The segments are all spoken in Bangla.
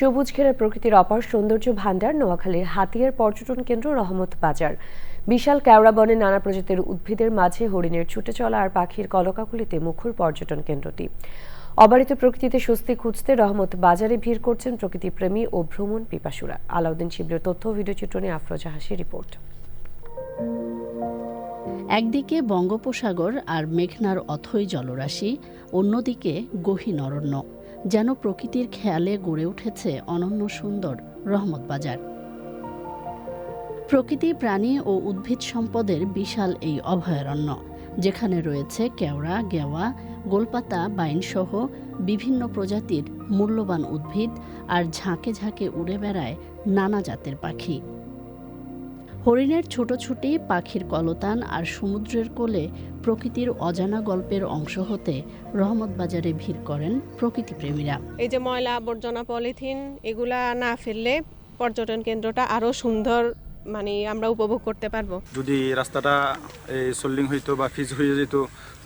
সবুজ ঘেরা প্রকৃতির অপার সৌন্দর্য ভাণ্ডার নোয়াখালীর হাতিয়ার পর্যটন কেন্দ্র রহমত বাজার। বিশাল কেওড়া বনে নানা প্রজাতির উদ্ভিদের মাঝে হরিণের ছুটে চলা আর পাখির কলকাকুলিতে মুখর পর্যটন কেন্দ্রটি। অবারিত প্রকৃতিতে স্বস্তি খুঁজতে রহমত বাজারে ভিড় করছেন প্রকৃতিপ্রেমী ও ভ্রমণ পিপাসুরা। আলাউদ্দিন শিবরের তথ্য ও ভিডিও চিত্রণে আফরোজা হাসি রিপোর্ট। একদিকে বঙ্গোপসাগর আর মেঘনার অথই জলরাশি, অন্যদিকে গহীন অরণ্য। যেন প্রকৃতির খেয়ালে গড়ে উঠেছে অনন্য সুন্দর রহমত বাজার। প্রকৃতি, প্রাণী ও উদ্ভিদ সম্পদের বিশাল এই অভয়ারণ্য, যেখানে রয়েছে কেওড়া, গেওয়া, গোলপাতা, বাইনসহ বিভিন্ন প্রজাতির মূল্যবান উদ্ভিদ আর ঝাঁকে ঝাঁকে উড়ে বেড়ায় নানা জাতের পাখি। হরিণের ছোটোছুটি পাখির কলতান আর সমুদ্রের কোলে প্রকৃতির অজানা গল্পের অংশ হতে রহমত বাজারে ভিড় করেন প্রকৃতিপ্রেমীরা এই যে ময়লা আবর্জনা, পলিথিন, এগুলা না ফেললে পর্যটন কেন্দ্রটা আরও সুন্দর মানে আমরা উপভোগ করতে পারব। যদি এই রাস্তাটা সোল্ডিং হইতো বা ফিজ হয়ে যেত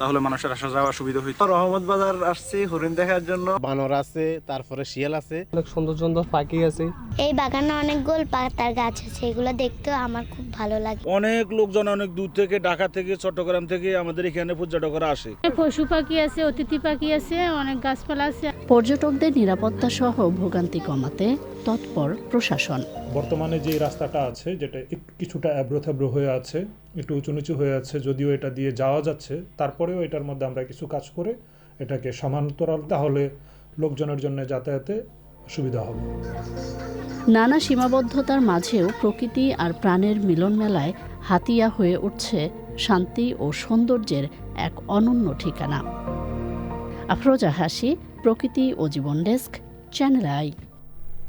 তাহলে মানুষের আসা যাওয়া সুবিধা হইতো। রহমত বাজার আসছি হরিণ দেখার জন্য। বানর আছে তারপরে শিয়াল আছে। অনেক সুন্দর সুন্দর পাখি আছে। এই বাগানে অনেক গোল পাতার গাছ আছে এগুলো দেখতেও আমার খুব ভালো লাগে। অনেক লোকজন অনেক দূর থেকে ঢাকা থেকে চট্টগ্রাম থেকে আমাদের এখানে পর্যটকরা আসে। পশু পাখি আছে অতিথি পাখি আছে অনেক গাছপালা আছে। পর্যটকদের নিরাপত্তা সহ ভোগান্তি কমাতে তৎপর প্রশাসন। বর্তমানে যে রাস্তাটা আছে যেটা একটু কিছুটা অ্যাব্রো থ্যাব্রো হয়ে আছে, একটু উঁচু নিচু হয়ে আছে, যদিও এটা দিয়ে যাওয়া যাচ্ছে, তারপরেও এটার মধ্যে আমরা কিছু কাজ করে এটাকে সমান্তরাল তাহলে লোকজনের জন্য যাতায়াতে সুবিধা হবে। নানা সীমাবদ্ধতার মাঝেও প্রকৃতি আর প্রাণের মিলন মেলায় হাতিয়া হয়ে উঠছে শান্তি ও সৌন্দর্যের এক অনন্য ঠিকানা। আফরোজা হাসি, প্রকৃতি ও জীবন ডেস্ক, চ্যানেল আই।